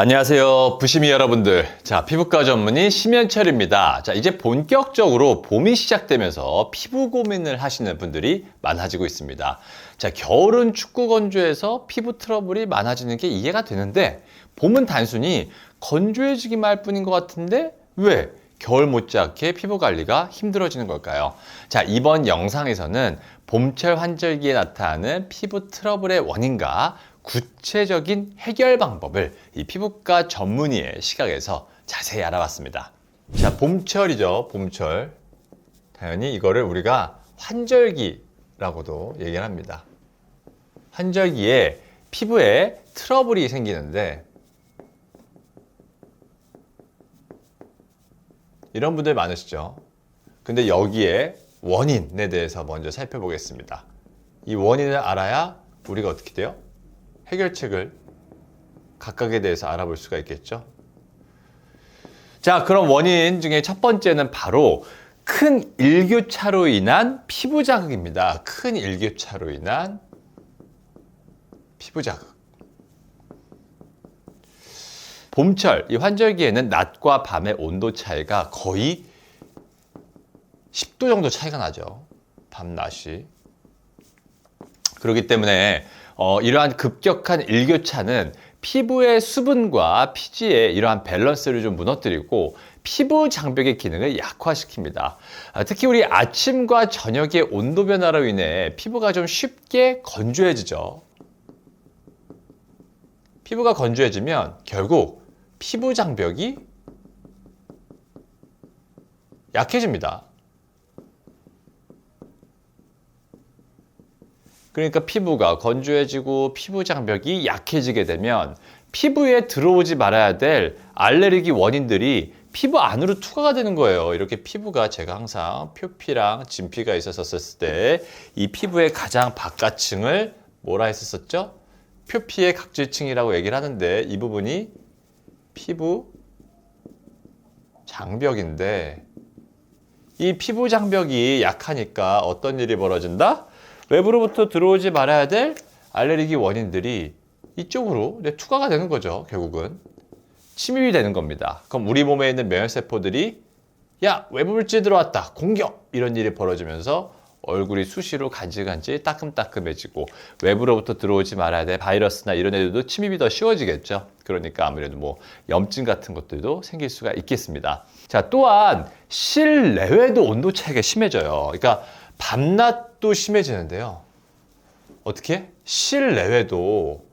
안녕하세요. 부시미 여러분들. 자, 피부과 전문의 심현철입니다. 자, 이제 본격적으로 봄이 시작되면서 피부 고민을 하시는 분들이 많아지고 있습니다. 자, 겨울은 춥고 건조해서 피부 트러블이 많아지는 게 이해가 되는데, 봄은 단순히 건조해지기만 할 뿐인 것 같은데, 왜? 겨울 못지않게 피부 관리가 힘들어지는 걸까요? 자, 이번 영상에서는 봄철 환절기에 나타나는 피부 트러블의 원인과 구체적인 해결 방법을 이 피부과 전문의의 시각에서 자세히 알아봤습니다. 자, 봄철이죠. 봄철. 당연히 이거를 우리가 환절기라고도 얘기를 합니다. 환절기에 피부에 트러블이 생기는데 이런 분들 많으시죠. 근데 여기에 원인에 대해서 먼저 살펴보겠습니다. 이 원인을 알아야 우리가 어떻게 돼요? 해결책을 각각에 대해서 알아볼 수가 있겠죠. 자, 그럼 원인 중에 첫 번째는 바로 큰 일교차로 인한 피부 자극입니다. 큰 일교차로 인한 피부 자극. 봄철, 이 환절기에는 낮과 밤의 온도 차이가 거의 10도 정도 차이가 나죠. 밤, 낮이. 그렇기 때문에 어, 이러한 급격한 일교차는 피부의 수분과 피지의 이러한 밸런스를 좀 무너뜨리고 피부 장벽의 기능을 약화시킵니다. 아, 특히 우리 아침과 저녁의 온도 변화로 인해 피부가 좀 쉽게 건조해지죠. 피부가 건조해지면 결국 피부 장벽이 약해집니다. 그러니까 피부가 건조해지고 피부 장벽이 약해지게 되면 피부에 들어오지 말아야 될 알레르기 원인들이 피부 안으로 투과가 되는 거예요. 이렇게 피부가 제가 항상 표피랑 진피가 있었을 때 이 피부의 가장 바깥층을 뭐라 했었었죠? 표피의 각질층이라고 얘기를 하는데 이 부분이 피부 장벽인데 이 피부 장벽이 약하니까 어떤 일이 벌어진다? 외부로부터 들어오지 말아야 될 알레르기 원인들이 이쪽으로 투과가 되는 거죠, 결국은. 침입이 되는 겁니다. 그럼 우리 몸에 있는 면역 세포들이 야, 외부 물질 들어왔다. 공격! 이런 일이 벌어지면서 얼굴이 수시로 간질간질 따끔따끔해지고 외부로부터 들어오지 말아야 될 바이러스나 이런 애들도 침입이 더 쉬워지겠죠. 그러니까 아무래도 뭐 염증 같은 것들도 생길 수가 있겠습니다. 자, 또한 실내외도 온도 차이가 심해져요. 그러니까 밤낮도 심해지는데요. 어떻게? 실내외도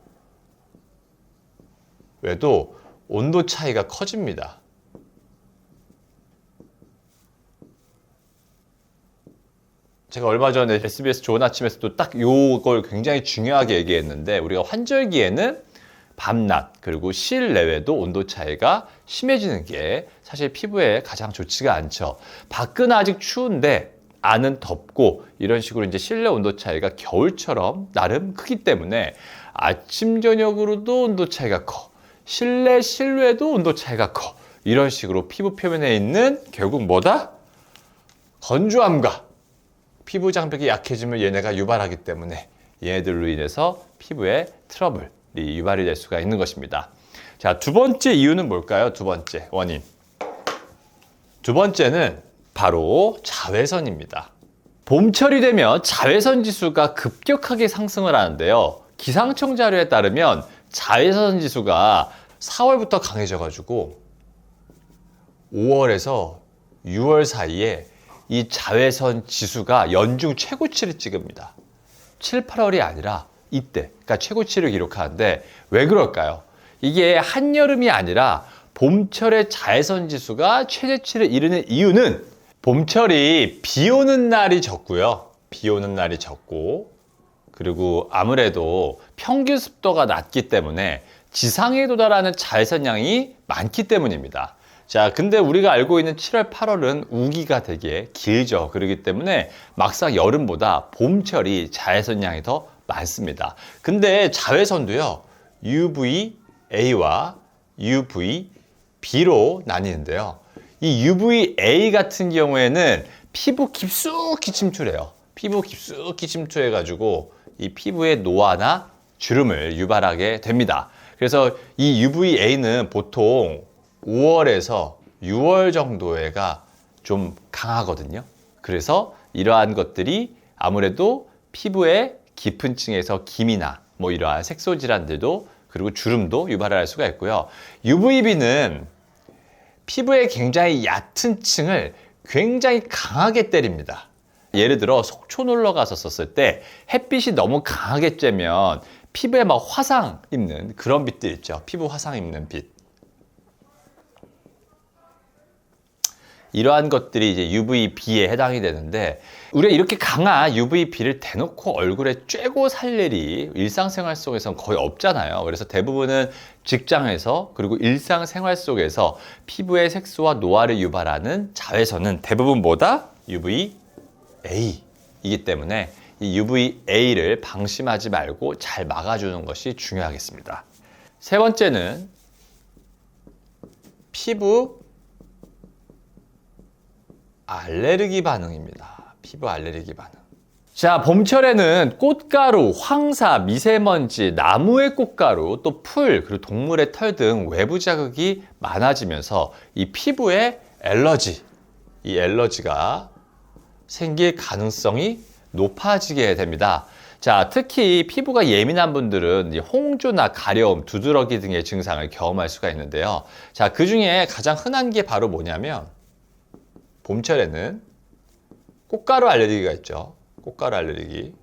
외도 온도 차이가 커집니다. 제가 얼마 전에 SBS 좋은 아침에서도 딱 요걸 굉장히 중요하게 얘기했는데 우리가 환절기에는 밤낮 그리고 실내외도 온도 차이가 심해지는 게 사실 피부에 가장 좋지가 않죠. 밖은 아직 추운데 안은 덥고 이런 식으로 이제 실내 온도 차이가 겨울처럼 나름 크기 때문에 아침 저녁으로도 온도 차이가 커. 실내 실외도 온도 차이가 커. 이런 식으로 피부 표면에 있는 결국 뭐다? 건조함과 피부 장벽이 약해지면 얘네가 유발하기 때문에 얘네들로 인해서 피부에 트러블이 유발이 될 수가 있는 것입니다. 자, 두 번째 이유는 뭘까요? 두 번째 원인. 두 번째는 바로 자외선입니다. 봄철이 되면 자외선 지수가 급격하게 상승을 하는데요. 기상청 자료에 따르면 자외선 지수가 4월부터 강해져 가지고 5월에서 6월 사이에 이 자외선 지수가 연중 최고치를 찍습니다. 7, 8월이 아니라 이때, 그러니까 최고치를 기록하는데 왜 그럴까요? 이게 한여름이 아니라 봄철의 자외선 지수가 최대치를 이루는 이유는 봄철이 비 오는 날이 적고요. 비 오는 날이 적고, 그리고 아무래도 평균 습도가 낮기 때문에 지상에 도달하는 자외선량이 많기 때문입니다. 자, 근데 우리가 알고 있는 7월, 8월은 우기가 되게 길죠. 그렇기 때문에 막상 여름보다 봄철이 자외선량이 더 많습니다. 근데 자외선도요, UVA와 UVB로 나뉘는데요. 이 UVA 같은 경우에는 피부 깊숙이 침투해요. 피부 깊숙이 침투해가지고 이 피부의 노화나 주름을 유발하게 됩니다. 그래서 이 UVA는 보통 5월에서 6월 정도에가 좀 강하거든요. 그래서 이러한 것들이 아무래도 피부의 깊은 층에서 김이나 뭐 이러한 색소 질환들도 그리고 주름도 유발할 수가 있고요. UVB는 피부의 굉장히 얕은 층을 굉장히 강하게 때립니다. 예를 들어 속초 놀러 썼을 때 햇빛이 너무 강하게 쬐면 피부에 막 화상 입는 그런 빛들 있죠. 피부 화상 입는 빛. 이러한 것들이 이제 UVB에 해당이 되는데 우리가 이렇게 강한 UVB를 대놓고 얼굴에 쬐고 살 일이 일상생활 속에서는 거의 없잖아요. 그래서 대부분은 직장에서 그리고 일상생활 속에서 피부의 색소와 노화를 유발하는 자외선은 대부분 뭐다? UVA이기 때문에 이 UVA를 방심하지 말고 잘 막아주는 것이 중요하겠습니다. 세 번째는 피부 알레르기 반응입니다. 피부 알레르기 반응. 자, 봄철에는 꽃가루, 황사, 미세먼지, 나무의 꽃가루, 또 풀, 그리고 동물의 털 등 외부 자극이 많아지면서 이 피부에 엘러지, 이 엘러지가 생길 가능성이 높아지게 됩니다. 자, 특히 피부가 예민한 분들은 홍조나 가려움, 두드러기 등의 증상을 경험할 수가 있는데요. 자, 그 중에 가장 흔한 게 바로 뭐냐면 봄철에는 꽃가루 알레르기가 있죠. 꽃가루 알레르기.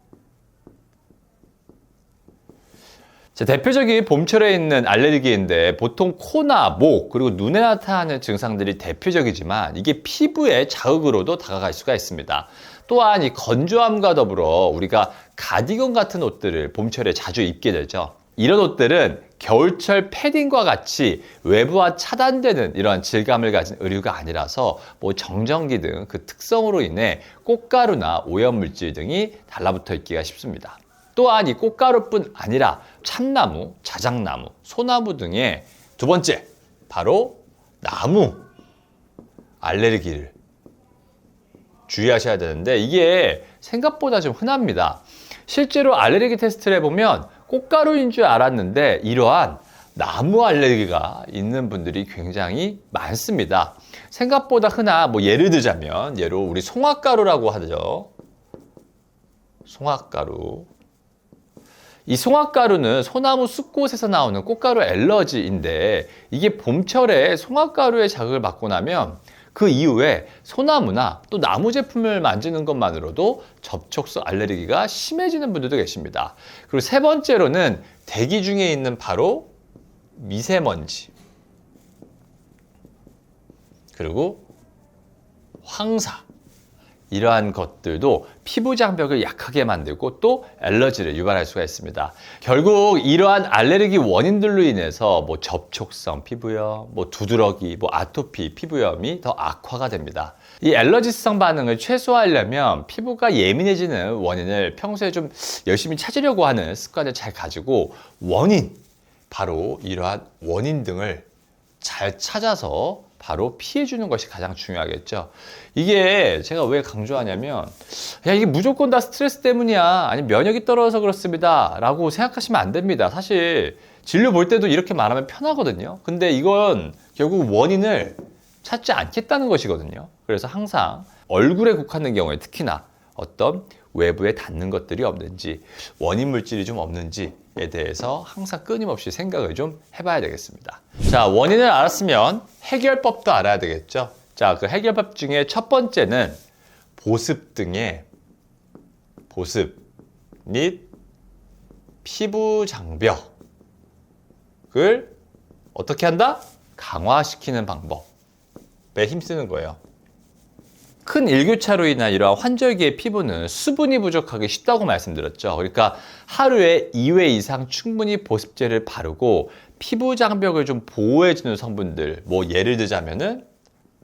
자, 대표적인 봄철에 있는 알레르기인데 보통 코나 목 그리고 눈에 나타나는 증상들이 대표적이지만 이게 피부의 자극으로도 다가갈 수가 있습니다. 또한 이 건조함과 더불어 우리가 가디건 같은 옷들을 봄철에 자주 입게 되죠. 이런 옷들은 겨울철 패딩과 같이 외부와 차단되는 이러한 질감을 가진 의류가 아니라서 뭐 정전기 등 그 특성으로 인해 꽃가루나 오염물질 등이 달라붙어 있기가 쉽습니다. 또한 이 꽃가루뿐 아니라 참나무, 자작나무, 소나무 등의 두 번째 바로 나무 알레르기를 주의하셔야 되는데 이게 생각보다 좀 흔합니다. 실제로 알레르기 테스트를 해보면 꽃가루인 줄 알았는데 이러한 나무 알레르기가 있는 분들이 굉장히 많습니다. 생각보다 흔한 뭐 예를 들자면 예로 우리 송화가루라고 하죠. 송화가루. 이 송화가루는 소나무 숲꽃에서 나오는 꽃가루 알러지인데 이게 봄철에 송화가루의 자극을 받고 나면 그 이후에 소나무나 또 나무 제품을 만지는 것만으로도 접촉성 알레르기가 심해지는 분들도 계십니다. 그리고 세 번째로는 대기 중에 있는 바로 미세먼지. 그리고 황사. 이러한 것들도 피부 장벽을 약하게 만들고 또 알러지를 유발할 수가 있습니다. 결국 이러한 알레르기 원인들로 인해서 뭐 접촉성 피부염, 뭐 두드러기, 뭐 아토피 피부염이 더 악화가 됩니다. 이 알러지성 반응을 최소화하려면 피부가 예민해지는 원인을 평소에 좀 열심히 찾으려고 하는 습관을 잘 가지고 원인, 바로 이러한 원인 등을 잘 찾아서 바로 피해주는 것이 가장 중요하겠죠. 이게 제가 왜 강조하냐면, 야, 이게 무조건 다 스트레스 때문이야. 아니면 면역이 떨어져서 그렇습니다. 라고 생각하시면 안 됩니다. 사실, 진료 볼 때도 이렇게 말하면 편하거든요. 근데 이건 결국 원인을 찾지 않겠다는 것이거든요. 그래서 항상 얼굴에 국한된 경우에 특히나 어떤 외부에 닿는 것들이 없는지, 원인 물질이 좀 없는지, 에 대해서 항상 끊임없이 생각을 좀 해봐야 되겠습니다. 자, 원인을 알았으면 해결법도 알아야 되겠죠. 자, 그 해결법 중에 첫 번째는 보습 등의 보습 및 피부 장벽을 어떻게 한다? 강화시키는 방법에 힘쓰는 거예요. 큰 일교차로 인한 이러한 환절기의 피부는 수분이 부족하기 쉽다고 말씀드렸죠. 그러니까 하루에 2회 이상 충분히 보습제를 바르고 피부 장벽을 좀 보호해주는 성분들, 뭐 예를 들자면은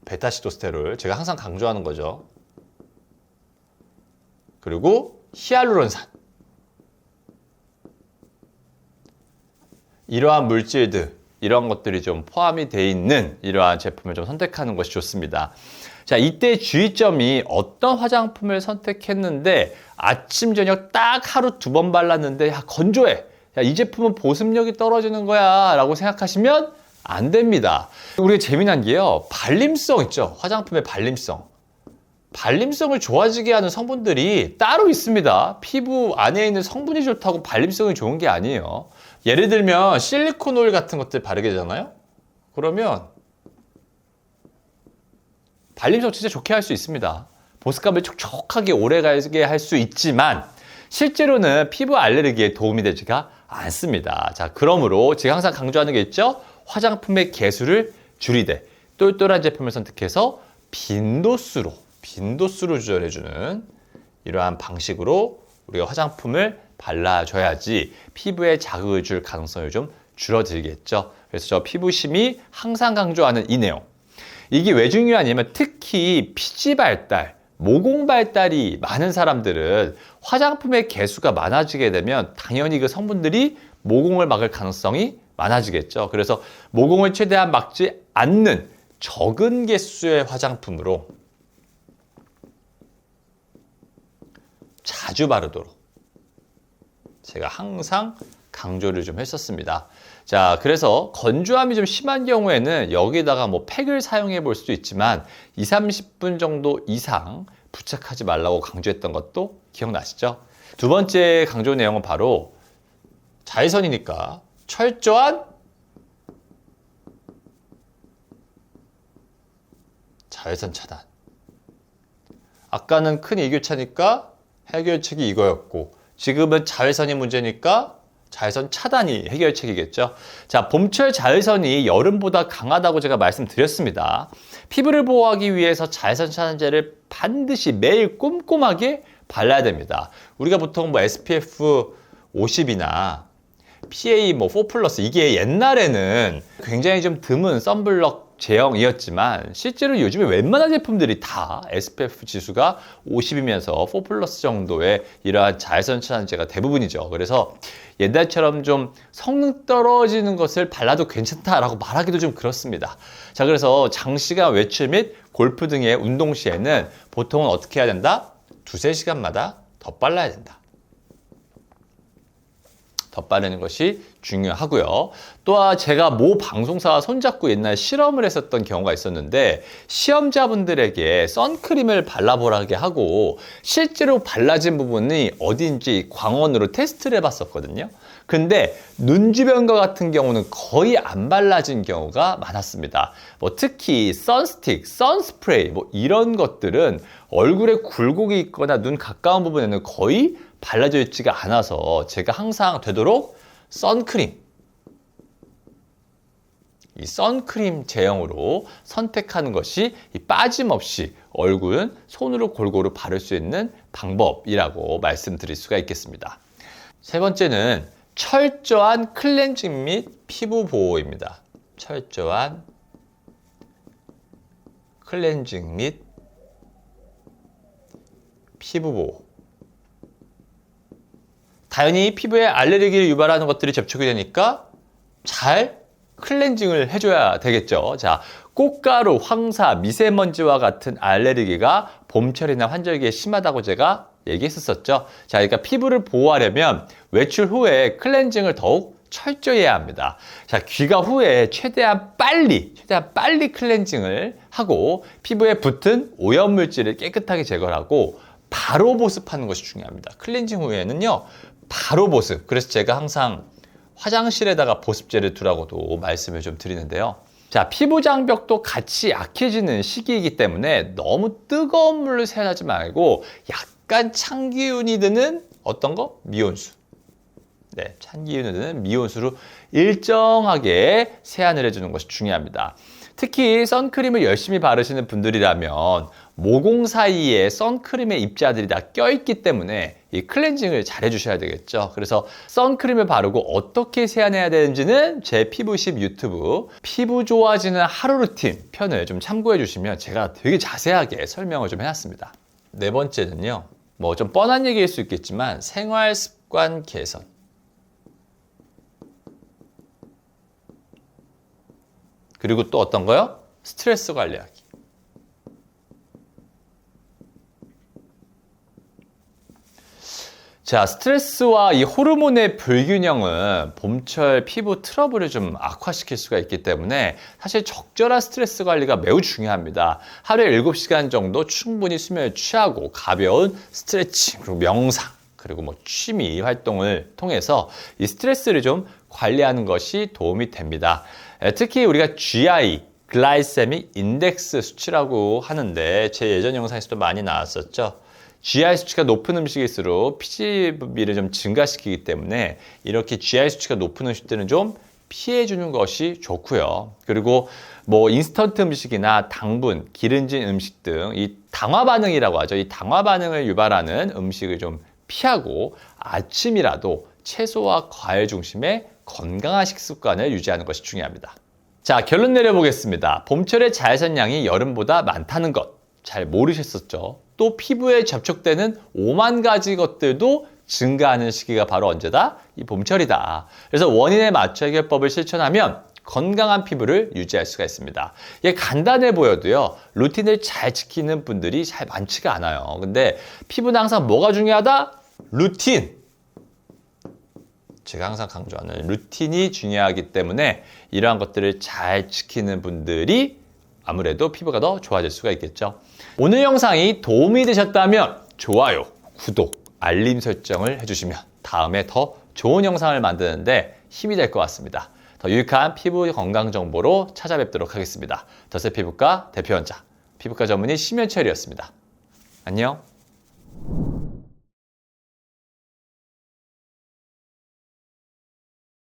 베타시토스테롤, 제가 항상 강조하는 거죠. 그리고 히알루론산. 이러한 물질들, 이런 것들이 좀 포함이 되어 있는 이러한 제품을 좀 선택하는 것이 좋습니다. 자, 이때 주의점이 어떤 화장품을 선택했는데 아침, 저녁 딱 하루 두 번 발랐는데 야, 건조해. 야, 이 제품은 보습력이 떨어지는 거야 라고 생각하시면 안 됩니다. 우리가 재미난 게요. 발림성 있죠. 화장품의 발림성. 발림성을 좋아지게 하는 성분들이 따로 있습니다. 피부 안에 있는 성분이 좋다고 발림성이 좋은 게 아니에요. 예를 들면 실리콘 오일 같은 것들 바르게 되잖아요. 그러면 발림성 진짜 좋게 할 수 있습니다. 보습감을 촉촉하게 오래 가게 할 수 있지만 실제로는 피부 알레르기에 도움이 되지가 않습니다. 자, 그러므로 제가 항상 강조하는 게 있죠. 화장품의 개수를 줄이되 똘똘한 제품을 선택해서 빈도수로 빈도수로 조절해주는 이러한 방식으로 우리가 화장품을 발라줘야지 피부에 자극을 줄 가능성이 좀 줄어들겠죠. 그래서 저 피부심이 항상 강조하는 이 내용. 이게 왜 중요하냐면 특히 피지 발달, 모공 발달이 많은 사람들은 화장품의 개수가 많아지게 되면 당연히 그 성분들이 모공을 막을 가능성이 많아지겠죠. 그래서 모공을 최대한 막지 않는 적은 개수의 화장품으로 자주 바르도록 제가 항상 강조를 좀 했었습니다. 자, 그래서 건조함이 좀 심한 경우에는 여기다가 뭐 팩을 사용해 볼 수도 있지만 2, 30분 정도 이상 부착하지 말라고 강조했던 것도 기억나시죠? 두 번째 강조 내용은 바로 자외선이니까 철저한 자외선 차단. 아까는 큰 일교차니까 해결책이 이거였고 지금은 자외선이 문제니까 자외선 차단이 해결책이겠죠. 자, 봄철 자외선이 여름보다 강하다고 제가 말씀드렸습니다. 피부를 보호하기 위해서 자외선 차단제를 반드시 매일 꼼꼼하게 발라야 됩니다. 우리가 보통 뭐 SPF 50이나 PA 뭐4 플러스 이게 옛날에는 굉장히 좀 드문 썬블럭 제형이었지만 실제로 요즘에 웬만한 제품들이 다 SPF 지수가 50이면서 4 플러스 정도의 이러한 자외선 차단제가 대부분이죠. 그래서 옛날처럼 좀 성능 떨어지는 것을 발라도 괜찮다라고 말하기도 좀 그렇습니다. 자, 그래서 장시간 외출 및 골프 등의 운동 시에는 보통은 어떻게 해야 된다? 두세 시간마다 더 빨라야 된다. 덧바르는 것이 중요하고요. 또한 제가 모 방송사와 손잡고 옛날 실험을 했었던 경우가 있었는데 시험자분들에게 선크림을 발라보라게 하고 실제로 발라진 부분이 어딘지 광원으로 테스트를 해봤었거든요. 근데 눈 주변과 같은 경우는 거의 안 발라진 경우가 많았습니다. 뭐 특히 선스틱, 선스프레이 뭐 이런 것들은 얼굴에 굴곡이 있거나 눈 가까운 부분에는 거의 발라져 있지가 않아서 제가 항상 되도록 선크림 이 선크림 제형으로 선택하는 것이 빠짐없이 얼굴은 손으로 골고루 바를 수 있는 방법이라고 말씀드릴 수가 있겠습니다. 세 번째는 철저한 클렌징 및 피부 보호입니다. 철저한 클렌징 및 피부 보호. 당연히 피부에 알레르기를 유발하는 것들이 접촉이 되니까 잘 클렌징을 해줘야 되겠죠. 자, 꽃가루, 황사, 미세먼지와 같은 알레르기가 봄철이나 환절기에 심하다고 제가 얘기했었죠. 자, 그러니까 피부를 보호하려면 외출 후에 클렌징을 더욱 철저히 해야 합니다. 자, 귀가 후에 최대한 빨리, 최대한 빨리 클렌징을 하고 피부에 붙은 오염물질을 깨끗하게 제거하고 바로 보습하는 것이 중요합니다. 클렌징 후에는요, 바로 보습. 그래서 제가 항상 화장실에다가 보습제를 두라고도 말씀을 좀 드리는데요. 자, 피부 장벽도 같이 약해지는 시기이기 때문에 너무 뜨거운 물로 세안하지 말고 약간 찬 기운이 드는 어떤 거? 미온수. 네, 찬 기운이 드는 미온수로 일정하게 세안을 해주는 것이 중요합니다. 특히 선크림을 열심히 바르시는 분들이라면 모공 사이에 선크림의 입자들이 다 껴있기 때문에 이 클렌징을 잘 해주셔야 되겠죠. 그래서 선크림을 바르고 어떻게 세안해야 되는지는 제 피부십 유튜브 피부 좋아지는 하루 루틴 편을 좀 참고해 주시면 제가 되게 자세하게 설명을 좀 해놨습니다. 네 번째는요. 뭐 좀 뻔한 얘기일 수 있겠지만 생활 습관 개선. 그리고 또 어떤 거요? 스트레스 관리하기. 자, 스트레스와 이 호르몬의 불균형은 봄철 피부 트러블을 좀 악화시킬 수가 있기 때문에 사실 적절한 스트레스 관리가 매우 중요합니다. 하루에 7시간 정도 충분히 수면을 취하고 가벼운 스트레칭, 그리고 명상, 그리고 뭐 취미 활동을 통해서 이 스트레스를 좀 관리하는 것이 도움이 됩니다. 에, 특히 우리가 GI, 글라이세믹 인덱스 수치라고 하는데 제 예전 영상에서도 많이 나왔었죠. GI 수치가 높은 음식일수록 피지비를 좀 증가시키기 때문에 이렇게 GI 수치가 높은 음식들은 좀 피해 주는 것이 좋고요. 그리고 뭐 인스턴트 음식이나 당분, 기름진 음식 등 이 당화 반응이라고 하죠. 이 당화 반응을 유발하는 음식을 좀 피하고 아침이라도 채소와 과일 중심의 건강한 식습관을 유지하는 것이 중요합니다. 자, 결론 내려보겠습니다. 봄철의 자외선량이 여름보다 많다는 것 잘 모르셨었죠? 또 피부에 접촉되는 5만 가지 것들도 증가하는 시기가 바로 언제다? 이 봄철이다. 그래서 원인에 맞춰 해결법을 실천하면 건강한 피부를 유지할 수가 있습니다. 이게 간단해 보여도요, 루틴을 잘 지키는 분들이 잘 많지가 않아요. 근데 피부는 항상 뭐가 중요하다? 루틴! 제가 항상 강조하는 루틴이 중요하기 때문에 이러한 것들을 잘 지키는 분들이 아무래도 피부가 더 좋아질 수가 있겠죠. 오늘 영상이 도움이 되셨다면 좋아요, 구독, 알림 설정을 해주시면 다음에 더 좋은 영상을 만드는데 힘이 될 것 같습니다. 더 유익한 피부 건강 정보로 찾아뵙도록 하겠습니다. 더세 피부과 대표 원자, 피부과 전문의 심현철이었습니다. 안녕.